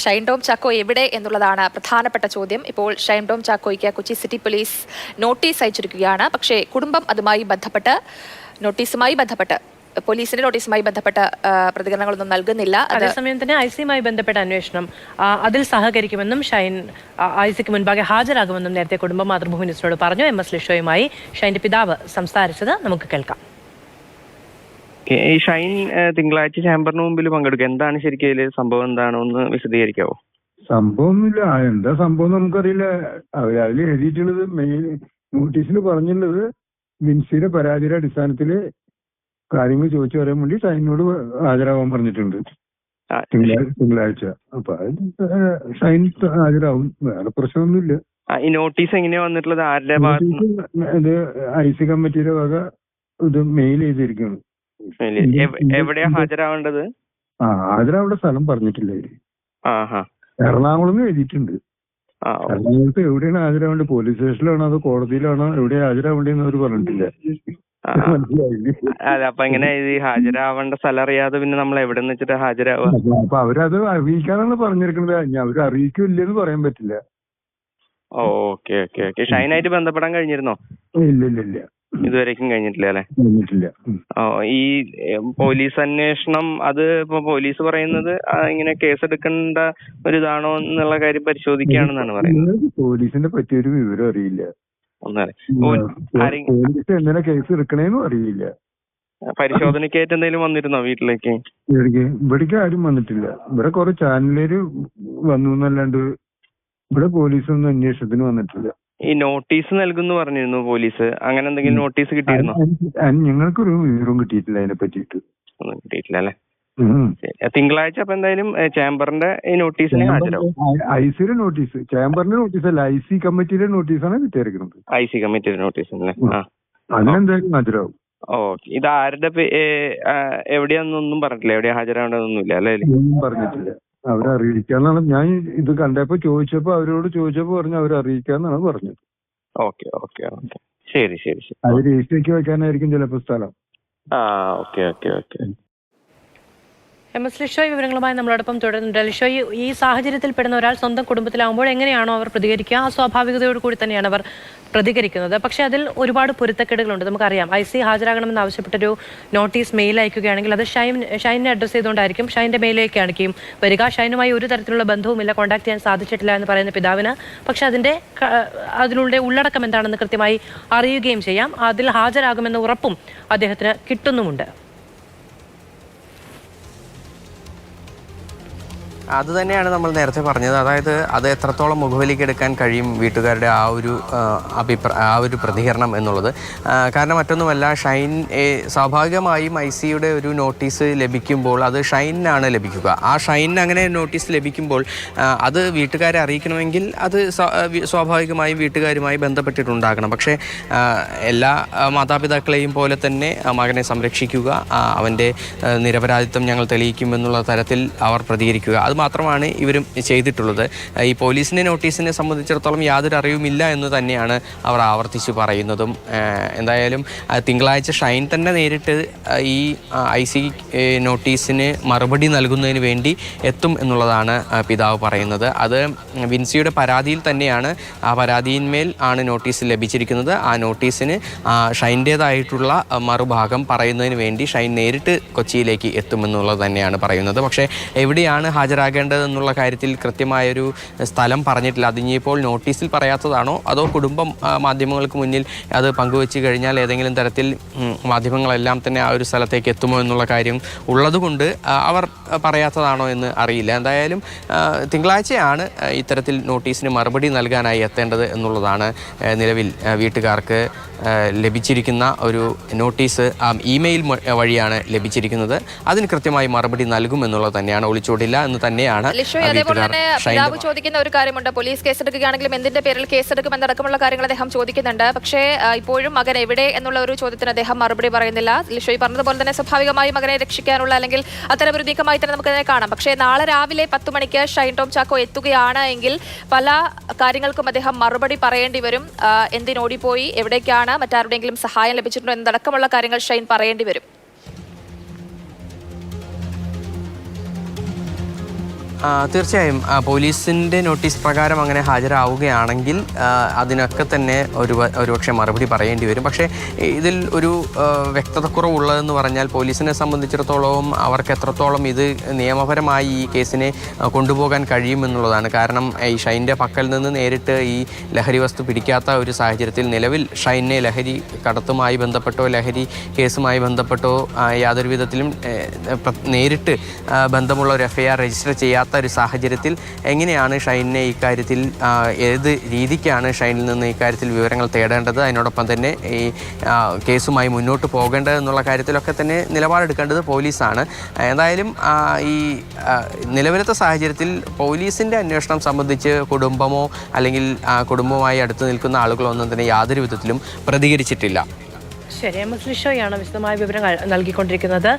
ഷൈൻ ടോം ചാക്കോ എവിടെ എന്നുള്ളതാണ് പ്രധാനപ്പെട്ട ചോദ്യം. ഇപ്പോൾ ഷൈൻ ടോം ചാക്കോയ്ക്ക് കൊച്ചി സിറ്റി പോലീസ് നോട്ടീസ് അയച്ചിരിക്കുകയാണ്. പക്ഷേ കുടുംബം അതുമായി ബന്ധപ്പെട്ട് നോട്ടീസുമായി ബന്ധപ്പെട്ട് പോലീസിന്റെ നോട്ടീസുമായി ബന്ധപ്പെട്ട പ്രതികരണങ്ങളൊന്നും നൽകുന്നില്ല. അത് അതേസമയം തന്നെ ഐ സിയുമായി ബന്ധപ്പെട്ട അന്വേഷണം അതിൽ സഹകരിക്കുമെന്നും ഷൈൻ ഐസിക്ക് മുൻപാകെ ഹാജരാകുമെന്നും നേരത്തെ കുടുംബ മാതൃഭൂമി ന്യൂസിനോട് പറഞ്ഞു. എം എസ് ലിഷോയുമായി ഷൈന്റെ പിതാവ് സംസാരിച്ചത് നമുക്ക് കേൾക്കാം. ഓക്കേ. ഈ ഷൈൻ തിങ്കളാഴ്ച ചേംബറിന് മുമ്പിൽ പങ്കെടുക്കുക എന്താണ് ശരിക്കും സംഭവം? എന്താണ്? ഒന്ന് വിശദീകരിക്കാവോ? സംഭവമൊന്നുമില്ല. എന്താ സംഭവം നമുക്കറിയില്ല. അതിൽ എഴുതിയിട്ടുള്ളത് മെയിൻ നോട്ടീസിൽ പറഞ്ഞിട്ടുള്ളത് വിൻസിയുടെ പരാതിയുടെ അടിസ്ഥാനത്തിൽ കാര്യങ്ങൾ ചോദിച്ചു പറയാൻ വേണ്ടി ഷൈനോട് ഹാജരാവാൻ പറഞ്ഞിട്ടുണ്ട്. തിങ്കളാഴ്ച അപ്പൊ ഷൈൻ ഹാജരാവും. വേറെ പ്രശ്നമൊന്നുമില്ല. ഈ നോട്ടീസ് എങ്ങനെയാ വന്നിട്ടുള്ളത്? ആരുടെ ഭാഗത്ത് ഇത് ഐ സി കമ്മിറ്റിയുടെ വക ഇത് മെയിൽ ചെയ്തിരിക്കുന്നു എവിടെയാ ഹാജരാവേണ്ടത്? ആ ഹാജരാവേണ്ട സ്ഥലം പറഞ്ഞിട്ടില്ല അവർ എറണാകുളം എഴുതിയിട്ടുണ്ട്. എറണാകുളത്ത് എവിടെയാണ് ഹാജരാവേണ്ടത്? പോലീസ് സ്റ്റേഷനിലാണോ അതോ കോടതിയിലാണോ? എവിടെയാണ് ഹാജരാവേണ്ടതെന്ന് അവർ പറഞ്ഞിട്ടില്ല. അല്ല അപ്പൊ ഇങ്ങനെ ഈ ഹാജരാവേണ്ട സ്ഥലം അറിയാതെ പിന്നെ നമ്മൾ എവിടെ നിന്ന് വെച്ചിട്ട് ഹാജരാവുക? അപ്പൊ- അവരത് അറിയിക്കാനാണ് പറഞ്ഞിരിക്കുന്നത്. അവർ അവർ അറിയിക്കില്ലെന്ന് പറയാൻ പറ്റില്ല. Okay okay okay. ഷൈനായിട്ട് ബന്ധപ്പെടാൻ കഴിഞ്ഞിരുന്നോ? ഇല്ല ഇല്ല ഇല്ല. ഇതുവരേക്കും കഴിഞ്ഞിട്ടില്ല അല്ലെ? കഴിഞ്ഞിട്ടില്ല. ഓ ഈ പോലീസ് അന്വേഷണം അത് ഇപ്പൊ പോലീസ് പറയുന്നത് ഇങ്ങനെ കേസെടുക്കേണ്ട ഒരു ഇതാണോ എന്നുള്ള കാര്യം പരിശോധിക്കുകയാണെന്നാണ് പറയുന്നത്. പോലീസിനെ പറ്റിയൊരു വിവരം അറിയില്ല. പോലീസ് എന്തിനാ കേസ് എടുക്കണേന്നും അറിയില്ല. പരിശോധനക്കായിട്ട് എന്തെങ്കിലും വന്നിരുന്നോ വീട്ടിലേക്ക്? ഇവിടേക്ക് ഇവിടേക്ക് ആരും വന്നിട്ടില്ല. ഇവിടെ കുറെ ചാനലുകാര് വന്നു എന്നല്ലാണ്ട് ഇവിടെ പോലീസൊന്നും അന്വേഷണത്തിന് വന്നിട്ടില്ല. ഈ നോട്ടീസ് നൽകുന്നു പറഞ്ഞിരുന്നു പോലീസ്. അങ്ങനെ എന്തെങ്കിലും നോട്ടീസ് കിട്ടിയിരുന്നോ? ഞങ്ങൾക്കൊരു വിവരവും കിട്ടിയിട്ടില്ല അതിനെ പറ്റിയിട്ട്. ഒന്നും കിട്ടിയിട്ടില്ല അല്ലെ? തിങ്കളാഴ്ച അപ്പൊ എന്തായാലും ചേംബറിന്റെ ഈ നോട്ടീസിന് ഹാജരാവും. ഐ സിയുടെ നോട്ടീസ്. ചേംബറിന്റെ നോട്ടീസ് അല്ല ഐ സി കമ്മിറ്റിയുടെ നോട്ടീസാണ് കിട്ടിയിരിക്കുന്നത് ഐ സി കമ്മിറ്റിയുടെ നോട്ടീസ് അല്ലേ അങ്ങനെന്തായാലും അതിനെന്തായാലും ഹാജരാവും. ഓക്കെ. ഇത് ആരുടെ എവിടെയാന്നൊന്നും പറഞ്ഞിട്ടില്ല. എവിടെയാ ഹാജരാവേണ്ടതൊന്നുമില്ല അല്ലേ? പറഞ്ഞിട്ടില്ല. അവരെ അറിയിക്കാന്നാണ്. ഞാൻ ഇത് കണ്ടപ്പോ ചോദിച്ചപ്പോ അവരോട് ചോദിച്ചപ്പോ പറഞ്ഞു അവരെ അറിയിക്കാന്നാണ് പറഞ്ഞത്. Okay okay okay. ശരി ശരി ശരി. അത് രജിസ്റ്ററിക്ക് വെക്കാനായിരിക്കും ചിലപ്പോ സ്ഥലം. ആ okay okay okay. M S Lishoy വിവരങ്ങളുമായി നമ്മളോടൊപ്പം തുടരുന്നുണ്ട്. ലിഷോയ് ഈ സാഹചര്യത്തിൽ പെടുന്ന ഒരാൾ സ്വന്തം കുടുംബത്തിലാവുമ്പോൾ എങ്ങനെയാണോ അവർ പ്രതികരിക്കുക? ആ സ്വാഭാവികതയോട് കൂടി തന്നെയാണ് അവർ പ്രതികരിക്കുന്നത്. പക്ഷേ അതിൽ ഒരുപാട് പൊരുത്തക്കേടുകളുണ്ട്. നമുക്കറിയാം. ഐ സി ഹാജരാകണമെന്ന് ആവശ്യപ്പെട്ടൊരു നോട്ടീസ് മെയിൽ അയക്കുകയാണെങ്കിൽ അത് ഷൈൻ ഷൈനെ അഡ്രസ്സ് ചെയ്തുകൊണ്ടായിരിക്കും. ഷൈന്റെ മെയിലേക്ക് മെയിലേക്കായിരിക്കും വരിക. ഷൈനുമായി ഒരു തരത്തിലുള്ള ബന്ധവുമില്ല. കോൺടാക്ട് ചെയ്യാൻ സാധിച്ചിട്ടില്ല എന്ന് പറയുന്ന പിതാവിന്. പക്ഷേ അതിന്റെ അതിനുള്ള ഉള്ളടക്കം എന്താണെന്ന് കൃത്യമായി അറിയുകയും ചെയ്യാം. അതിൽ ഹാജരാകുമെന്ന ഉറപ്പും അദ്ദേഹത്തിന് കിട്ടുന്നുമുണ്ട്. അത് തന്നെയാണ് നമ്മൾ നേരത്തെ പറഞ്ഞത്. അതായത് അത് എത്രത്തോളം മുഖവിലേക്ക് എടുക്കാൻ കഴിയും വീട്ടുകാരുടെ ആ ഒരു അഭിപ്രായ ആ ഒരു പ്രതികരണം എന്നുള്ളത്. കാരണം മറ്റൊന്നുമല്ല ഷൈൻ സ്വാഭാവികമായും ഐ സിയുടെ ഒരു നോട്ടീസ് ലഭിക്കുമ്പോൾ അത് ഷൈനിനാണ് ലഭിക്കുക. ആ ഷൈനിന് അങ്ങനെ നോട്ടീസ് ലഭിക്കുമ്പോൾ അത് വീട്ടുകാരെ അറിയിക്കണമെങ്കിൽ അത് സ്വാഭാവികമായും വീട്ടുകാരുമായി ബന്ധപ്പെട്ടിട്ടുണ്ടാകണം. പക്ഷേ എല്ലാ മാതാപിതാക്കളെയും പോലെ തന്നെ മകനെ സംരക്ഷിക്കുക അവന്റെ നിരപരാധിത്വം ഞങ്ങൾ തെളിയിക്കുമെന്നുള്ള തരത്തിൽ അവർ പ്രതികരിക്കുക. അത് മാത്രമാണ് ഇവരും ചെയ്തിട്ടുള്ളത്. ഈ പോലീസിന്റെ നോട്ടീസിനെ സംബന്ധിച്ചിടത്തോളം യാതൊരു അറിവുമില്ല എന്ന് തന്നെയാണ് അവർ ആവർത്തിച്ച് പറയുന്നതും. എന്തായാലും തിങ്കളാഴ്ച ഷൈൻ തന്നെ നേരിട്ട് ഈ ഐ സി നോട്ടീസിന് മറുപടി നൽകുന്നതിന് വേണ്ടി എത്തും എന്നുള്ളതാണ് പിതാവ് പറയുന്നത്. അത് വിൻസിയുടെ പരാതിയിൽ തന്നെയാണ് ആ പരാതിയിന്മേൽ ആണ് നോട്ടീസ് ലഭിച്ചിരിക്കുന്നത്. ആ നോട്ടീസിന് ഷൈന്റേതായിട്ടുള്ള മറുഭാഗം പറയുന്നതിന് വേണ്ടി ഷൈൻ നേരിട്ട് കൊച്ചിയിലേക്ക് എത്തുമെന്നുള്ളത് തന്നെയാണ് പറയുന്നത്. പക്ഷേ എവിടെയാണ് ഹാജരാകേണ്ടതെന്നുള്ള കാര്യത്തിൽ കൃത്യമായൊരു സ്ഥലം പറഞ്ഞിട്ടില്ല. അതിനിപ്പോൾ നോട്ടീസിൽ പറയാത്തതാണോ? അതോ കുടുംബം മാധ്യമങ്ങൾക്ക് മുന്നിൽ അത് പങ്കുവെച്ച് കഴിഞ്ഞാൽ ഏതെങ്കിലും തരത്തിൽ മാധ്യമങ്ങളെല്ലാം തന്നെ ആ ഒരു സ്ഥലത്തേക്ക് എത്തുമോ എന്നുള്ള കാര്യം ഉള്ളതുകൊണ്ട് അവർ പറയാത്തതാണോ എന്ന് അറിയില്ല. എന്തായാലും തിങ്കളാഴ്ചയാണ് ഇത്തരത്തിൽ നോട്ടീസിന് മറുപടി നൽകാനായി എത്തേണ്ടത് എന്നുള്ളതാണ് നിലവിൽ വീട്ടുകാർക്ക് ലഭിച്ചിരിക്കുന്ന ഒരു നോട്ടീസ് ഇമെയിൽ വഴിയാണ് ലഭിച്ചിരിക്കുന്നത്. അതിന് കൃത്യമായി മറുപടി നൽകുമെന്നുള്ളത് തന്നെയാണ്. ഒളിച്ചോടില്ല എന്ന് തന്നെയാണ് ലിഷോയ് അതേപോലെ തന്നെ പിതാവ് ചോദിക്കുന്ന ഒരു കാര്യമുണ്ട്. പോലീസ് കേസെടുക്കുകയാണെങ്കിലും എന്തിന്റെ പേരിൽ കേസെടുക്കുമെന്നടക്കമുള്ള കാര്യങ്ങൾ അദ്ദേഹം ചോദിക്കുന്നുണ്ട്. പക്ഷേ ഇപ്പോഴും മകൻ എവിടെ എന്നുള്ള ഒരു ചോദ്യത്തിന് അദ്ദേഹം മറുപടി പറയുന്നില്ല. ലിഷോയ് പറഞ്ഞതുപോലെ തന്നെ സ്വാഭാവികമായി മകനെ രക്ഷിക്കാനുള്ള അല്ലെങ്കിൽ അത്തരം ഒരു നീക്കമായി തന്നെ നമുക്ക് അതിനെ കാണാം. പക്ഷേ നാളെ രാവിലെ പത്ത് മണിക്ക് ഷൈൻ ടോം ചാക്കോ എത്തുകയാണ് എങ്കിൽ പല കാര്യങ്ങൾക്കും അദ്ദേഹം മറുപടി പറയേണ്ടി വരും. എന്തിനോടിപ്പോയി എവിടേക്കാണ് മറ്റാരുടെയെങ്കിലും സഹായം ലഭിച്ചിട്ടുണ്ടോ എന്നടക്കമുള്ള കാര്യങ്ങൾ ഷൈൻ പറയേണ്ടി വരും. തീർച്ചയായും പോലീസിന്റെ നോട്ടീസ് പ്രകാരം അങ്ങനെ ഹാജരാവുകയാണെങ്കിൽ അതിനൊക്കെ തന്നെ ഒരു ഒരുപക്ഷെ മറുപടി പറയേണ്ടി വരും. പക്ഷേ ഇതിൽ ഒരു വ്യക്തത വ്യക്തതക്കുറവുള്ളതെന്ന് പറഞ്ഞാൽ പോലീസിനെ സംബന്ധിച്ചിടത്തോളം അവർക്ക് എത്രത്തോളം ഇത് നിയമപരമായി ഈ കേസിനെ കൊണ്ടുപോകാൻ കഴിയുമെന്നുള്ളതാണ്. കാരണം ഈ ഷൈന്റെ പക്കൽ നിന്ന് നേരിട്ട് ഈ ലഹരി വസ്തു പിടിക്കാത്ത ഒരു സാഹചര്യത്തിൽ നിലവിൽ ഷൈനെ ലഹരി കടത്തുമായി ബന്ധപ്പെട്ടോ ലഹരി കേസുമായി ബന്ധപ്പെട്ടോ യാതൊരു വിധത്തിലും നേരിട്ട് ബന്ധമുള്ള ഒരു എഫ്ഐആർ രജിസ്റ്റർ ചെയ്യാത്ത ഒരു സാഹചര്യത്തിൽ എങ്ങനെയാണ് ഷൈനെ ഇക്കാര്യത്തിൽ കാര്യത്തിൽ ഏത് രീതിക്കാണ് ഷൈനിൽ നിന്ന് ഇക്കാര്യത്തിൽ വിവരങ്ങൾ തേടേണ്ടത്? അതിനോടൊപ്പം തന്നെ ഈ കേസുമായി മുന്നോട്ട് പോകേണ്ടത് എന്നുള്ള കാര്യത്തിലൊക്കെ തന്നെ നിലപാടെടുക്കേണ്ടത് പോലീസാണ്. എന്തായാലും ഈ നിലവിലത്തെ സാഹചര്യത്തിൽ പോലീസിന്റെ അന്വേഷണം സംബന്ധിച്ച് കുടുംബമോ അല്ലെങ്കിൽ കുടുംബമായി അടുത്ത് നിൽക്കുന്ന ആളുകളോ ഒന്നും തന്നെ യാതൊരു വിധത്തിലും പ്രതികരിച്ചിട്ടില്ല. ശരി എം എസ് ലിഷോയാണ് വിശദമായ വിവരങ്ങൾ നൽകിക്കൊണ്ടിരിക്കുന്നത്.